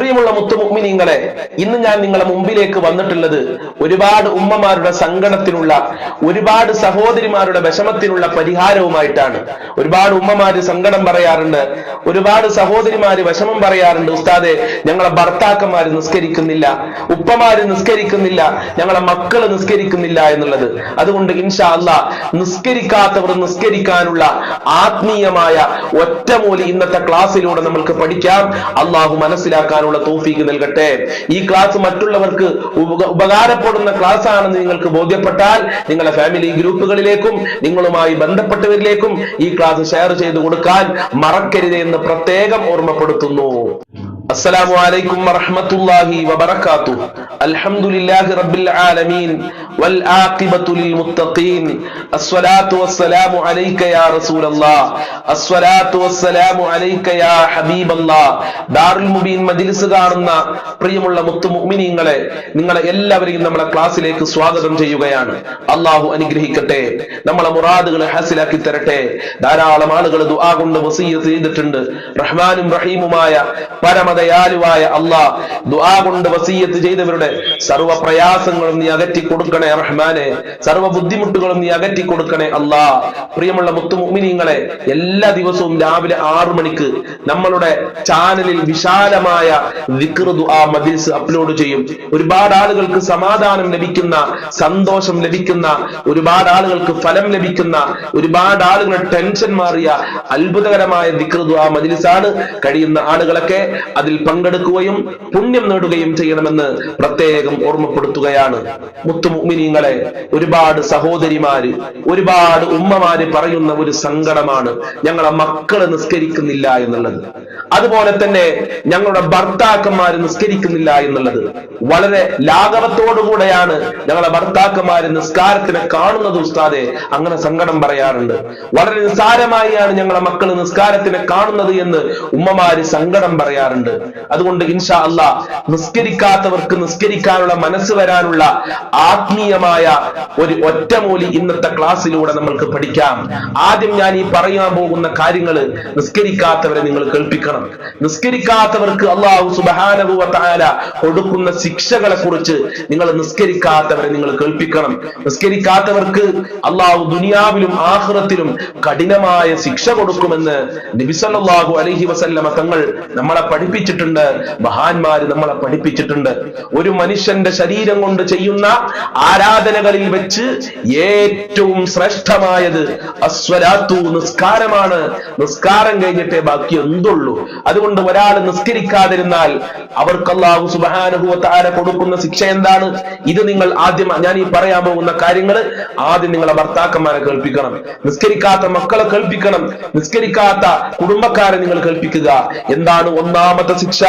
പ്രിയമുള്ള മുത്തുമുഗ്മിനിങ്ങളെ ഇന്ന് ഞാൻ നിങ്ങളെ മുമ്പിലേക്ക് വന്നിട്ടുള്ളത് ഒരുപാട് ഉമ്മമാരുടെ സങ്കടത്തിനുള്ള ഒരുപാട് സഹോദരിമാരുടെ വിഷമത്തിനുള്ള പരിഹാരവുമായിട്ടാണ്. ഒരുപാട് ഉമ്മമാര് സങ്കടം പറയാറുണ്ട് ഒരുപാട് സഹോദരിമാര് വിഷമം പറയാറുണ്ട് ഉസ്താദെ ഞങ്ങളെ ഭർത്താക്കന്മാര് നിസ്കരിക്കുന്നില്ല ഉപ്പമാര് നിസ്കരിക്കുന്നില്ല ഞങ്ങളെ മക്കൾ നിസ്കരിക്കുന്നില്ല എന്നുള്ളത്. അതുകൊണ്ട് ഇൻഷാ അല്ല നിസ്കരിക്കാത്തവർ നിസ്കരിക്കാനുള്ള ആത്മീയമായ ഒറ്റമൂലി ഇന്നത്തെ ക്ലാസ്സിലൂടെ നമ്മൾക്ക് പഠിക്കാം. അള്ളാഹു മനസ്സിലാക്കാനുള്ള തോഫീക്ക് നൽകട്ടെ. ഈ ക്ലാസ് മറ്റുള്ളവർക്ക് ഉപകാരപ്പെടുന്ന ക്ലാസ് ആണെന്ന് നിങ്ങൾക്ക് ബോധ്യപ്പെട്ടാൽ നിങ്ങളുടെ ഫാമിലി ഗ്രൂപ്പുകളിലേക്കും നിങ്ങളുമായി ബന്ധപ്പെട്ടവരിലേക്കും ഈ ക്ലാസ് ഷെയർ ചെയ്തു കൊടുക്കാൻ മറക്കരുത് എന്ന് പ്രത്യേകം ഓർമ്മപ്പെടുത്തുന്നു. السلام عليكم ورحمة الله وبركاته الحمد لله رب العالمين والعاقبة للمتقين الصلاة والسلام عليك يا رسول الله الصلاة والسلام عليك يا حبيب الله ദാറുൽ മുബീൻ മജ്ലിസ് കാണുന്ന പ്രിയമുള്ള മുത്തു മുഅ്മിനീങ്ങളെ നിങ്ങളെ എല്ലാവരെയും നമ്മളെ ക്ലാസ്സിലേക്ക് സ്വാഗതം ചെയ്യുകയാണ് അള്ളാഹു അനുഗ്രഹിക്കട്ടെ നമ്മളെ മുറാദുകൾ ഹാസിലാക്കി തരട്ടെ ധാരാളം ആളുകൾ ദുആ കൊണ്ട് വസീയത്ത് ചെയ്തിട്ടുണ്ട് റഹ്മാനും റഹീമുമായ പരമദയാലുവായ അള്ളാ ദുആ കൊണ്ട് വസീയത്ത് ചെയ്തവരുടെ സർവ പ്രയാസങ്ങളും നീ അകറ്റി കൊടുക്കണേ റഹ്മാനെ സർവ ബുദ്ധിമുട്ടുകളും നീ അകറ്റി കൊടുക്കണേ അള്ളാ. പ്രിയമുള്ള മുത്തു മുഅ്മിനീങ്ങളെ എല്ലാ ദിവസവും രാവിലെ ആറു മണിക്ക് നമ്മളുടെ ചാനലിൽ വിശാലമായ ദുആ മജിൽസ് അപ്ലോഡ് ചെയ്യും. ഒരുപാട് ആളുകൾക്ക് സമാധാനം ലഭിക്കുന്ന സന്തോഷം ലഭിക്കുന്ന ഒരുപാട് ആളുകൾക്ക് ഫലം ലഭിക്കുന്ന ഒരുപാട് ആളുകളുടെ ടെൻഷൻ മാറിയ അത്ഭുതകരമായ ദുആ മജിൽസാണ് കഴിയുന്ന ആളുകളൊക്കെ അതിൽ പങ്കെടുക്കുകയും പുണ്യം നേടുകയും ചെയ്യണമെന്ന് പ്രത്യേകം ഓർമ്മപ്പെടുത്തുകയാണ്. മുത്തുമുഗ്മിനീങ്ങളെ ഒരുപാട് സഹോദരിമാര് ഒരുപാട് ഉമ്മമാര് പറയുന്ന ഒരു സങ്കടമാണ് ഞങ്ങളെ മക്കൾ നിസ്കരിക്കുന്നില്ല എന്നുള്ളത്. അതുപോലെ തന്നെ ഞങ്ങളുടെ ഭർത്താക്കന്മാര് നിസ്കരിക്കുന്നില്ല എന്നുള്ളത്. വളരെ ലാഘവത്തോടുകൂടെയാണ് ഞങ്ങളെ ഭർത്താക്കന്മാര് നിസ്കാരത്തിനെ കാണുന്നത് ഉസ്താദെ അങ്ങനെ സങ്കടം പറയാറുണ്ട്. വളരെ നിസ്സാരമായാണ് ഞങ്ങളെ മക്കൾ നിസ്കാരത്തിനെ കാണുന്നത് എന്ന് ഉമ്മമാര് സങ്കടം പറയാറുണ്ട്. അതുകൊണ്ട് ഇൻഷാ അല്ല നിസ്കരിക്കാത്തവർക്ക് നിസ്കരിക്കാനുള്ള മനസ്സ് വരാനുള്ള ആത്മീയമായ ഒരു ഒറ്റമൂലി ഇന്നത്തെ ക്ലാസ്സിലൂടെ നമ്മൾക്ക് പഠിക്കാം. ആദ്യം ഞാൻ ഈ പറയാൻ പോകുന്ന കാര്യങ്ങൾ നിസ്കരിക്കാത്തവരെ നിങ്ങൾ കേൾപ്പിക്കണം. നിസ്കരിക്കാത്തവർക്ക് അള്ളാഹു സുബാനഹു വതആല കൊടുക്കുന്ന ശിക്ഷകളെ കുറിച്ച് നിങ്ങൾ നിസ്കരിക്കാത്തവരെ നിങ്ങൾ കേൾപ്പിക്കണം. നിസ്കരിക്കാത്തവർക്ക് അള്ളാഹു ദുനിയാവിലും ആഹ്റത്തിലും കഠിനമായ ശിക്ഷ കൊടുക്കുമെന്ന് നബിസല്ലാഹു അലഹി വസല്ലമ തങ്ങൾ നമ്മളെ പഠിപ്പിച്ചിട്ടുണ്ട്. മഹാന്മാര് നമ്മളെ പഠിപ്പിച്ചിട്ടുണ്ട്. ഒരു മനുഷ്യന്റെ ശരീരം കൊണ്ട് ചെയ്യുന്ന ആരാധനകളിൽ വെച്ച് ഏറ്റവും ശ്രേഷ്ഠമായത് അസ്വരാത്തു നിസ്കാരമാണ്. നിസ്കാരം കഴിഞ്ഞിട്ടേ ബാക്കി എന്തുള്ളൂ. അതുകൊണ്ട് ഒരാൾ നിസ്കരിക്കാതിരുന്നാൽ അവർക്ക് അള്ളാഹു സുബാനുഭവത്താര കൊടുക്കുന്ന ശിക്ഷ എന്താണ്? ഇത് നിങ്ങൾ ആദ്യം ഞാൻ ഈ പറയാൻ പോകുന്ന കാര്യങ്ങൾ ആദ്യം നിങ്ങളെ ഭർത്താക്കന്മാരെ കേൾപ്പിക്കണം. നിസ്കരിക്കാത്ത മക്കളെ കേൾപ്പിക്കണം. നിസ്കരിക്കാത്ത കുടുംബക്കാരെ നിങ്ങൾ കേൾപ്പിക്കുക. എന്താണ്? ഒന്നാമത്തെ ശിക്ഷ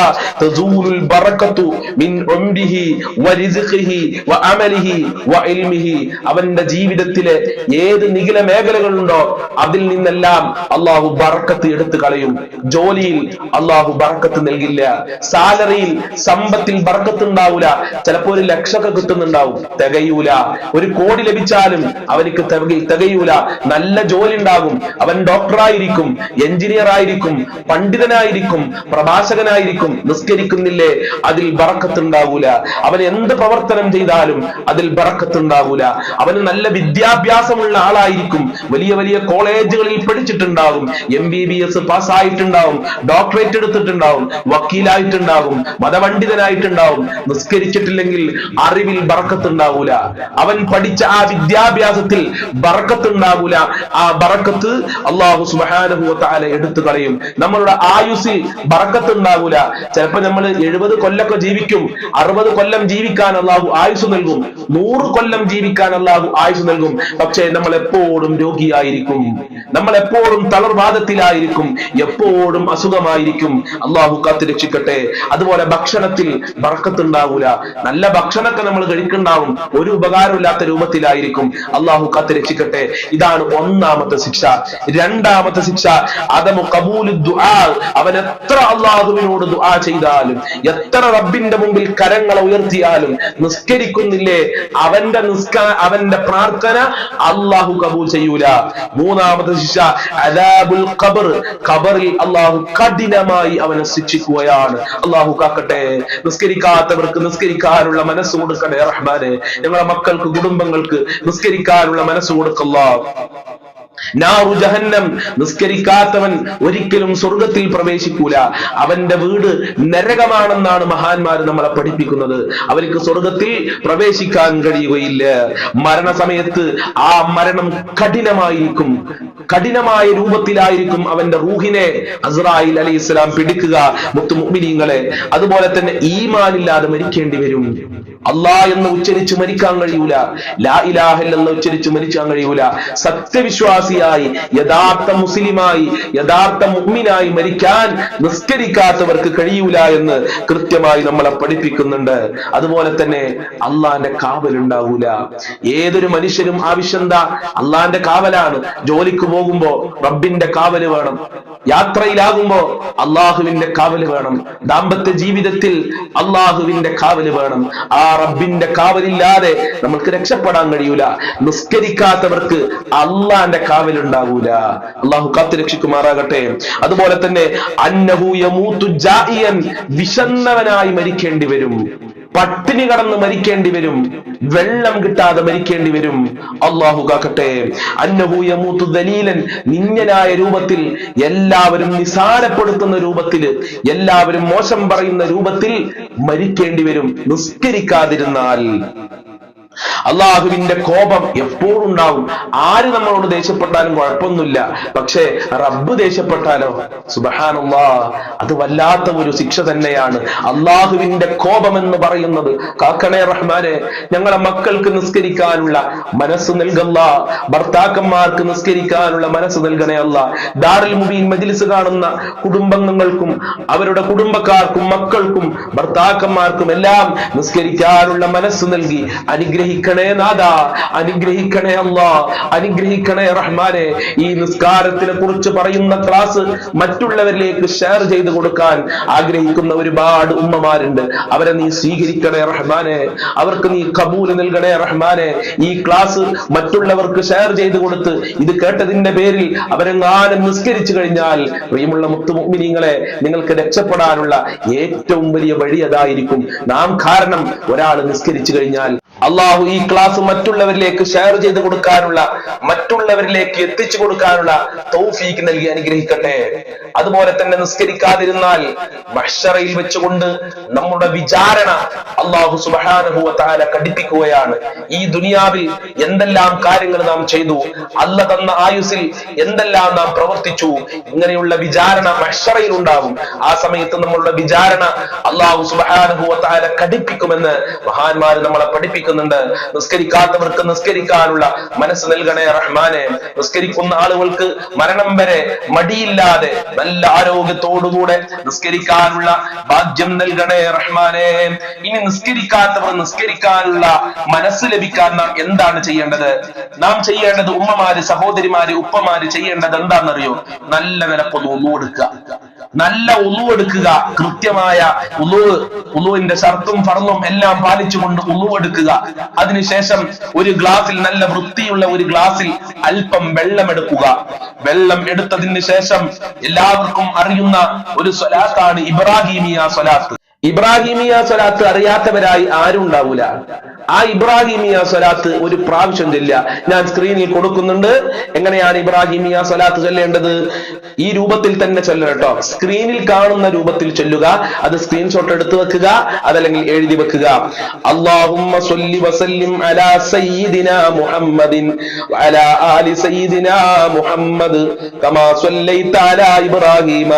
വഅമലിഹി വഇൽമിഹി അവന്റെ ജീവിതത്തിലെ ഏത് നിഖില മേഖലകളുണ്ടോ അതിൽ നിന്നെല്ലാം അള്ളാഹു ബറക്കത്ത് എടുത്തു കളയും. ജോലിയിൽ അള്ളാഹു ബറക്കത്ത് നൽകില്ല. സാലറിയിൽ സമ്പത്തിൽ ബറക്കത്ത് ഉണ്ടാവൂല. ചിലപ്പോ ഒരു ലക്ഷമൊക്കെ കിട്ടുന്നുണ്ടാവും. തികയൂല. ഒരു കോടി ലഭിച്ചാലും അവനിക്ക് തിക- തികയൂല. നല്ല ജോലി ഉണ്ടാകും. അവൻ ഡോക്ടറായിരിക്കും എഞ്ചിനീയർ ആയിരിക്കും പണ്ഡിതനായിരിക്കും പ്രഭാഷകനായിരിക്കും. നിസ്കരിക്കുന്നില്ലേ? അതിൽ ബറക്കത്തുണ്ടാവൂല. അവൻ എന്ത് പ്രവർത്തനം ചെയ്താലും അതിൽ ബറക്കത്തുണ്ടാവൂല. അവന് നല്ല വിദ്യാഭ്യാസമുള്ള ആളായിരിക്കും. വലിയ വലിയ കോളേജുകളിൽ പഠിച്ചിട്ടുണ്ടാകും എം ബി ബി എസ് പാസ്സായിട്ടുണ്ടാവും. ഡോക്ടറേറ്റ് എടുത്തിട്ടുണ്ടാവും. വക്കീലായിട്ടുണ്ടാവും. മതപണ്ഡിതനായിട്ടുണ്ടാവും നിസ്കരിച്ചിട്ടില്ലെങ്കിൽ അറിവിൽ ബറക്കത്തുണ്ടാവൂല. അവൻ പഠിച്ച ആ വിദ്യാഭ്യാസത്തിൽ ബറക്കത്തുണ്ടാവൂല. ആ ബറക്കത്ത് അള്ളാഹു തആല എടുത്തു കളയും നമ്മളുടെ ആയുസ്സിൽ ബറക്കത്തുണ്ടാവൂല ചിലപ്പോ നമ്മൾ എഴുപത് കൊല്ലൊക്കെ ജീവിക്കും. അറുപത് കൊല്ലം ജീവിക്കാൻ അള്ളാഹു ആയുസ് നൽകും. നൂറ് കൊല്ലം ജീവിക്കാൻ അള്ളാഹു ആയുസ് നൽകും. പക്ഷേ നമ്മൾ എപ്പോഴും രോഗിയായിരിക്കും. നമ്മൾ എപ്പോഴും തളർവാദത്തിലായിരിക്കും. എപ്പോഴും അസുഖമായിരിക്കും. അള്ളാഹു കാത്തു രക്ഷിക്കട്ടെ. അതുപോലെ ഭക്ഷണത്തിൽ വറക്കത്തുണ്ടാവൂല നല്ല ഭക്ഷണമൊക്കെ നമ്മൾ കഴിക്കുന്നുണ്ടാവും. ഒരു ഉപകാരമില്ലാത്ത രൂപത്തിലായിരിക്കും. അള്ളാഹു കാത്തു രക്ഷിക്കട്ടെ. ഇതാണ് ഒന്നാമത്തെ ശിക്ഷ. രണ്ടാമത്തെ ശിക്ഷ. അതമു കബൂലു അവൻ എത്ര അള്ളാഹുവിനോട് ദുആ ചെയ്താലും എത്ര റബ്ബിന്റെ മുമ്പിൽ കരങ്ങളെ ഉയർത്തിയാലും നിസ്കരിക്കുന്നില്ലേ? അവന്റെ നിസ്കാ അവന്റെ പ്രാർത്ഥന അള്ളാഹു കബൂൽ ചെയ്യൂല. മൂന്നാമത്തെ ശിക്ഷ അദാബുൽ ഖബർ. ഖബറിൽ അള്ളാഹു കഠിനമായി അവനെ ശിക്ഷിക്കുകയാണ്. അള്ളാഹു കാക്കട്ടെ നിസ്കരിക്കാത്തവർക്ക് നിസ്കരിക്കാനുള്ള മനസ്സ് കൊടുക്കണേ റഹ്മാനെ. ഞങ്ങളെ മക്കൾക്ക് കുടുംബങ്ങൾക്ക് നിസ്കരിക്കാനുള്ള മനസ്സ് കൊടുക്കല്ല. നാറു ജഹന്നം. നിസ്കരിക്കാത്തവൻ ഒരിക്കലും സ്വർഗത്തിൽ പ്രവേശിക്കൂല. അവന്റെ വീട് നരകമാണെന്നാണ് മഹാന്മാർ നമ്മളെ പഠിപ്പിക്കുന്നത്. അവർക്ക് സ്വർഗത്തിൽ പ്രവേശിക്കാൻ കഴിയുകയില്ല. മരണസമയത്ത് ആ മരണം കഠിനമായിരിക്കും. കഠിനമായ രൂപത്തിലായിരിക്കും അവന്റെ റൂഹിനെ അസ്രായിൽ അലി ഇസ്ലാം പിടിക്കുക മുത്തുമുമിനീങ്ങളെ അതുപോലെ തന്നെ ഈമാനില്ലാതെ മരിക്കേണ്ടി വരും. അള്ളാ എന്ന് ഉച്ചരിച്ച് മരിക്കാൻ കഴിയൂല. ലാ ഇലാഹ എന്ന് ഉച്ചരിച്ച് മരിക്കാൻ കഴിയൂല. സത്യവിശ്വാസിയായി യഥാർത്ഥ മുസ്ലിമായി യഥാർത്ഥ മുഗ്മിനായി മരിക്കാൻ നിസ്കരിക്കാത്തവർക്ക് കഴിയൂല എന്ന് കൃത്യമായി നമ്മളെ പഠിപ്പിക്കുന്നുണ്ട്. അതുപോലെ തന്നെ അള്ളാന്റെ കാവലുണ്ടാവൂല. ഏതൊരു മനുഷ്യനും ആവശ്യം എന്താ? അള്ളാന്റെ കാവലാണ്. ജോലിക്ക് പോകുമ്പോ റബ്ബിന്റെ കാവൽ വേണം. യാത്രയിലാകുമ്പോ അള്ളാഹുവിന്റെ കാവൽ വേണം. ദാമ്പത്യ ജീവിതത്തിൽ അള്ളാഹുവിന്റെ കാവൽ വേണം. ആ റബ്ബിന്റെ കാവലില്ലാതെ നമുക്ക് രക്ഷപ്പെടാൻ കഴിയൂല. നിസ്കരിക്കാത്തവർക്ക് അള്ളാന്റെ കാവലുണ്ടാകൂല അള്ളാഹു കാത്തു രക്ഷിക്കുമാറാകട്ടെ. അതുപോലെ തന്നെ അന്നഹൂയമൂത്തു വിശന്നവനായി മരിക്കേണ്ടി വരും. പട്ടിണി കടന്ന് മരിക്കേണ്ടി വരും. വെള്ളം കിട്ടാതെ മരിക്കേണ്ടി വരും. അള്ളാഹു കാക്കട്ടെ. അന്നഹു യമൂത്തു ദലീലൻ. നിഞ്ഞനായ രൂപത്തിൽ എല്ലാവരും നിസാരപ്പെടുത്തുന്ന രൂപത്തിൽ എല്ലാവരും മോശം പറയുന്ന രൂപത്തിൽ മരിക്കേണ്ടി വരും. നിസ്കരിക്കാതിരുന്നാൽ അള്ളാഹുവിന്റെ കോപം എപ്പോഴും ഉണ്ടാവും ആര് നമ്മളോട് ദേഷ്യപ്പെട്ടാലും കുഴപ്പമൊന്നുമില്ല. പക്ഷേ റബ്ബ് ദേഷ്യപ്പെട്ടാലോ? സുബഹാനുള്ള അത് വല്ലാത്ത ഒരു ശിക്ഷ തന്നെയാണ്. അള്ളാഹുവിന്റെ കോപം എന്ന് പറയുന്നത് കാക്കണേ റഹ്മാനെ ഞങ്ങളെ മക്കൾക്ക് നിസ്കരിക്കാനുള്ള മനസ്സ് നൽകല്ല. ഭർത്താക്കന്മാർക്ക് നിസ്കരിക്കാനുള്ള മനസ്സ് നൽകണേ അല്ല. ദാറിൽ മുബീൻ മജിലിസ് കാണുന്ന കുടുംബങ്ങൾക്കും അവരുടെ കുടുംബക്കാർക്കും മക്കൾക്കും ഭർത്താക്കന്മാർക്കും എല്ലാം നിസ്കരിക്കാനുള്ള മനസ്സ് നൽകി അനുഗ്രഹിക്കണേ നാഥ അനുഗ്രഹിക്കണേ അല്ലാ അനുഗ്രഹിക്കണേ റഹ്മാനെ. ഈ നിസ്കാരത്തിനെ കുറിച്ച് പറയുന്ന ക്ലാസ് മറ്റുള്ളവരിലേക്ക് ഷെയർ ചെയ്ത് കൊടുക്കാൻ ആഗ്രഹിക്കുന്ന ഒരുപാട് ഉമ്മമാരുണ്ട്. അവരെ നീ സ്വീകരിക്കണേ റഹ്മാനെ. അവർക്ക് നീ കബൂൽ നൽകണേ റഹ്മാനെ. ഈ ക്ലാസ് മറ്റുള്ളവർക്ക് ഷെയർ ചെയ്ത് കൊടുത്ത് ഇത് കേട്ടതിന്റെ പേരിൽ അവരെങ്ങാനും നിസ്കരിച്ചു കഴിഞ്ഞാൽ പ്രിയമുള്ള മുത്തുമിനിങ്ങളെ നിങ്ങൾക്ക് രക്ഷപ്പെടാനുള്ള ഏറ്റവും വലിയ വഴി അതായിരിക്കും. നാം കാരണം ഒരാൾ നിസ്കരിച്ചു കഴിഞ്ഞാൽ അള്ളാഹു ഈ ക്ലാസ് മറ്റുള്ളവരിലേക്ക് ഷെയർ ചെയ്ത് കൊടുക്കാനുള്ള മറ്റുള്ളവരിലേക്ക് എത്തിച്ചു കൊടുക്കാനുള്ള തൗഫീക്ക് നൽകി അനുഗ്രഹിക്കട്ടെ. അതുപോലെ തന്നെ നിസ്കരിക്കാതിരുന്നാൽ മഷറയിൽ വെച്ചുകൊണ്ട് നമ്മുടെ വിചാരണ അള്ളാഹു സുബാനുഭവ താല കടിപ്പിക്കുകയാണ്. ഈ ദുനിയാവിൽ എന്തെല്ലാം കാര്യങ്ങൾ നാം ചെയ്തു അല്ല തന്ന ആയുസിൽ എന്തെല്ലാം നാം പ്രവർത്തിച്ചു ഇങ്ങനെയുള്ള വിചാരണ മഷറയിൽ ഉണ്ടാവും. ആ സമയത്ത് നമ്മളുടെ വിചാരണ അള്ളാഹു സുബാനുഭവ താല കടിപ്പിക്കുമെന്ന് മഹാന്മാർ നമ്മളെ പഠിപ്പിക്കുന്നുണ്ട് നിസ്കരിക്കാത്തവർക്ക് നിസ്കരിക്കാനുള്ള മനസ്സ് നൽകണേ റഹ്മാനെ. നിസ്കരിക്കുന്ന ആളുകൾക്ക് മരണം വരെ മടിയില്ലാതെ നല്ല ആരോഗ്യത്തോടുകൂടെ നിസ്കരിക്കാനുള്ള ഭാഗ്യം നൽകണേ റഹ്മാനെ. ഇനി നിസ്കരിക്കാത്തവർ നിസ്കരിക്കാനുള്ള മനസ്സ് ലഭിക്കാൻ നാം എന്താണ് ചെയ്യേണ്ടത്? നാം ചെയ്യേണ്ടത് ഉമ്മമാര് സഹോദരിമാര് ഉപ്പമാര് ചെയ്യേണ്ടത് എന്താണെന്നറിയോ? നല്ല നിലപ്പൊന്ന് ഒന്നു കൊടുക്കുക നല്ല ഉളു എടുക്കുക കൃത്യമായ ഉളു ഉളുവിന്റെ ഷർത്തും ഫർന്നും എല്ലാം പാലിച്ചുകൊണ്ട് ഉളു എടുക്കുക. അതിനുശേഷം ഒരു ഗ്ലാസിൽ നല്ല വൃത്തിയുള്ള ഒരു ഗ്ലാസിൽ അല്പം വെള്ളം എടുക്കുക. വെള്ളം എടുത്തതിന് ശേഷം എല്ലാവർക്കും അറിയുന്ന ഒരു സ്വലാത്താണ് ഇബ്രാഹിമിയ സ്വലാത്ത്. ഇബ്രാഹിമിയ സ്വലാത്ത് അറിയാത്തവരായി ആരും ഉണ്ടാവൂല. ആ ഇബ്രാഹിമിയ സ്വലാത്ത് ഒരു പ്രാവശ്യം ചെല്ല ഞാൻ സ്ക്രീനിൽ കൊടുക്കുന്നുണ്ട്. എങ്ങനെയാണ് ഇബ്രാഹിമിയ സ്വലാത്ത് ചൊല്ലേണ്ടത്? ഈ രൂപത്തിൽ തന്നെ ചൊല്ലണം കേട്ടോ. സ്ക്രീനിൽ കാണുന്ന രൂപത്തിൽ ചൊല്ലുക. അത് സ്ക്രീൻഷോട്ട് എടുത്തു വെക്കുക. അതല്ലെങ്കിൽ എഴുതി വെക്കുക. അള്ളാഹുമ്മ വസല്ലിം അലാ മുഹമ്മദിൻ അലാ ആലി മുഹമ്മദ് കമാ സല്ലൈത അലാ ഇബ്രാഹീമ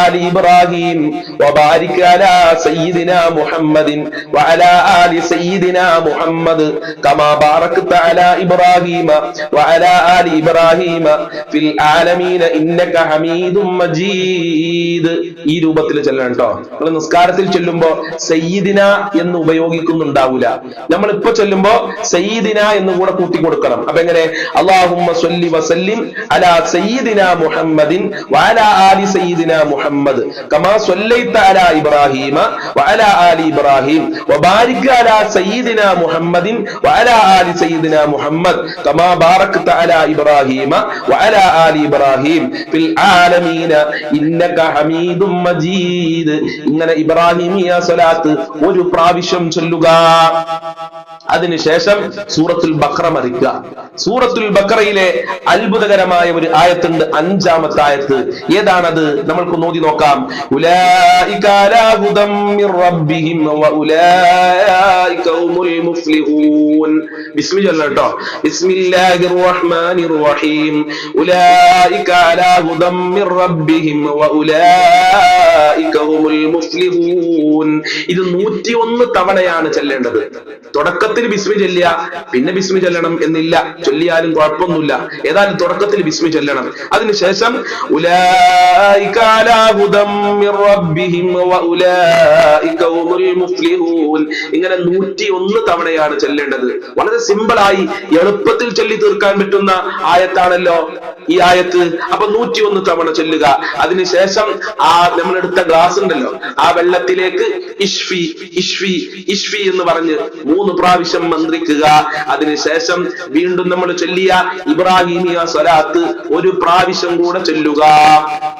ആലി ഇബ്രാഹീം വബാരിക് അലാ سيدنا മുഹമ്മദിൻ വഅലാ ആലി سيدنا മുഹമ്മദ് കമാ باركت على إبراهيم വഅലാ ആലി إبراهيم ഫിൽ ആലമീന ഇന്നക حميد മജീദ് ഈ രൂപത്തിൽ ചെല്ലണം കേട്ടോ നമ്മൾ നിസ്കാരത്തിൽ ചെല്ലുമ്പോ സയ്യിദിന എന്ന് ഉപയോഗിക്കുന്നുണ്ടാവൂല. നമ്മൾ ഇപ്പൊ ചൊല്ലുമ്പോ സയ്യിദിന എന്ന് കൂടെ കൂട്ടി കൊടുക്കണം അപ്പൊ എങ്ങനെ? അള്ളാഹുമ്മ സല്ലി വസല്ലിം അലാ സയ്യിദിന മുഹമ്മദിൻ വഅലാ ആലി സയ്യിദിന മുഹമ്മദ്. കമാ സല്ലൈത അലാ ഇബ്രാഹിമ വഅല ആലി ഇബ്രാഹിം വബാരിക് അലാ സയ്യിദിന മുഹമ്മദിൻ വഅല ആലി സയ്യിദിന മുഹമ്മദ് കമാ ബാറക്ത അലാ ഇബ്രാഹിമ വഅല ആലി ഇബ്രാഹിം ഫിൽ ആലമീന ഇന്നക ഹമീദും മജീദ്. ഇങ്ങനെ ഇബ്രാഹിമിയ സലാത്ത് ഒരു പ്രാവശ്യം ചൊല്ലുക. അതിനുശേഷം സൂറത്തുൽ ബക്ര മറിക്കുക. സൂറത്തുൽ ബക്രയിലെ അത്ഭുതകരമായ ഒരു ആയത്തുണ്ട് അഞ്ചാമത്തെ ആയത്ത്. ഏതാണത്? നമ്മൾക്ക് നോക്കി നോക്കാം. ഉലൈക ഹുദം മിർ റബ്ബിഹിം വഉലൈക ഹുമുൽ മുഫ്ലിഹൂൻ ബിസ്മി ചൊല്ലണം കേട്ടോ. ബിസ്മില്ലാഹിർ റഹ്മാനിർ റഹീം ഉലൈക അലാ ഹുദം മിർ റബ്ബിഹിം വഉലൈക ഹുമുൽ മുഫ്ലിഹൂൻ. ഇത് 101 തവണയാണ് ചെല്ലേണ്ടത്. തുടക്കത്തിൽ ബിസ്മി ചെല്ലുക പിന്നെ ബിസ്മി ചെല്ലണം എന്നില്ല. ചൊല്ലിയാലും കുഴപ്പമൊന്നുമില്ല. ഏതായാലും തുടക്കത്തിൽ ബിസ്മി ചെല്ലണം. അതിനുശേഷം ഉലൈക അലാ നൂറ്റി ഇങ്ങനെ 101 തവണയാണ് ചെല്ലേണ്ടത്. വളരെ സിമ്പിളായി എളുപ്പത്തിൽ ചൊല്ലി തീർക്കാൻ പറ്റുന്ന ആയത്താണല്ലോ ഈ ആയത്ത്. അപ്പൊ 101 തവണ ചൊല്ലുക. അതിനുശേഷം ആ നമ്മളെടുത്ത ഗ്ലാസ് ഉണ്ടല്ലോ ആ വെള്ളത്തിലേക്ക് ഇഷ്ഫി ഇഷ്ഫി ഇഷ്ഫി എന്ന് പറഞ്ഞ് മൂന്ന് പ്രാവശ്യം മന്ത്രിക്കുക. അതിനുശേഷം വീണ്ടും നമ്മൾ ചൊല്ലിയ ഇബ്രാഹിമിയ സ്വലാത്ത് ഒരു പ്രാവശ്യം കൂടെ ചൊല്ലുക.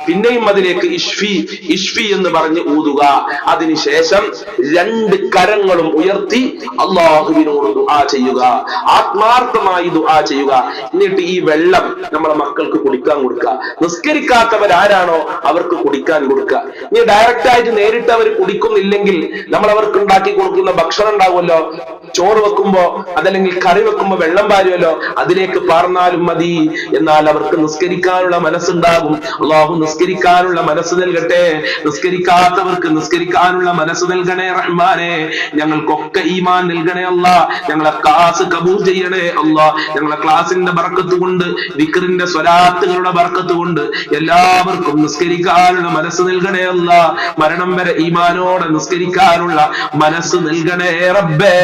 പിന്നെയും അതിലേക്ക് ഇഷ്ഫി ഇഷ്ഫി എന്ന് പറഞ്ഞ് ഊതുക. അതിനുശേഷം രണ്ട് കരങ്ങളും ഉയർത്തി അള്ളാഹുവിനോട് ദുആ ചെയ്യുക. ആത്മാർത്ഥമായി ദുആ ചെയ്യുക. എന്നിട്ട് ഈ വെള്ളം നമ്മളെ മക്കൾക്ക് കുടിക്കാൻ കൊടുക്കുക. നിസ്കരിക്കാത്തവരാരാണോ അവർക്ക് കുടിക്കാൻ കൊടുക്കുക. ഇനി ഡയറക്റ്റ് ആയിട്ട് നേരിട്ട് അവർ കുടിക്കുന്നില്ലെങ്കിൽ നമ്മൾ അവർക്ക് ഉണ്ടാക്കി കൊടുക്കുന്ന ഭക്ഷണം ഉണ്ടാവുമല്ലോ? ചോറ് വെക്കുമ്പോ അതല്ലെങ്കിൽ കറി വെക്കുമ്പോ വെള്ളം പാരുമല്ലോ അതിലേക്ക് പാർന്നാലും മതി. എന്നാൽ അവർക്ക് നിസ്കരിക്കാനുള്ള മനസ്സുണ്ടാകും. അള്ളാഹു നിസ്കരിക്കാനുള്ള മനസ്സ് നൽകട്ടെ. നിസ്കരിക്കാത്തവർക്ക് നിസ്കരിക്കാനുള്ള മനസ്സ് നൽകണേ റഹ്മാനെ. ഞങ്ങൾക്കൊക്കെ ഈമാൻ നൽകണേ അല്ല ഞങ്ങളെ ക്ലാസ് കബൂർ ചെയ്യണേ അല്ല ഞങ്ങളെ ക്ലാസിന്റെ ബർക്കത്ത് കൊണ്ട് വിക്രിന്റെ സ്വലാത്തുകളുടെ ബർക്കത്ത് കൊണ്ട് എല്ലാവർക്കും നിസ്കരിക്കാനുള്ള മനസ്സ് നൽകണേ അല്ല മരണം വരെ ഈമാനോടെ നിസ്കരിക്കാനുള്ള മനസ്സ് നൽകണേ റബ്ബേ.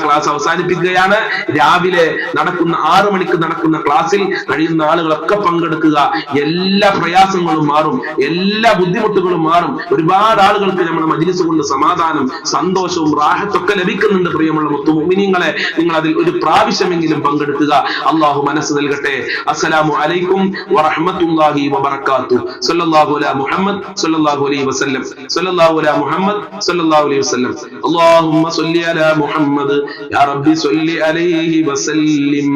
ക്ലാസ് അവസാനിപ്പിക്കുകയാണ്. രാവിലെ നടക്കുന്ന ആറു മണിക്ക് നടക്കുന്ന ക്ലാസ്സിൽ കഴിയുന്ന ആളുകളൊക്കെ പങ്കെടുക്കുക. എല്ലാ പ്രയാസങ്ങളും മാറും. എല്ലാ ബുദ്ധിമുട്ടുകളും സങ്കടങ്ങൾ മാറും. ഒരുപാട് ആളുകൾക്ക് നമ്മുടെ മജിലിസ് കൊണ്ട് സമാധാനം സന്തോഷവും റാഹത്തൊക്കെ ലഭിക്കുന്നുണ്ട് പ്രിയമുള്ള മുത്തുമിനിങ്ങളെ നിങ്ങൾ അതിൽ ഒരു പ്രാവശ്യമെങ്കിലും പങ്കെടുക്കുക. അള്ളാഹു മനസ്സ് നൽകട്ടെ. അസ്സലാമു അലൈക്കും വറഹമത്തുല്ലാഹി വബർക്കാത്തു സല്ലല്ലാഹു അലൈഹി മുഹമ്മദ് സല്ലല്ലാഹു അലൈഹി വസല്ലം. സല്ലല്ലാഹു അലൈഹി മുഹമ്മദ് സല്ലല്ലാഹു അലൈഹി വസല്ലം. അല്ലാഹുമ്മ സ്വല്ലി അലാ മുഹമ്മദ്. യാ റബ്ബി സ്വല്ലി അലൈഹി വസല്ലിം.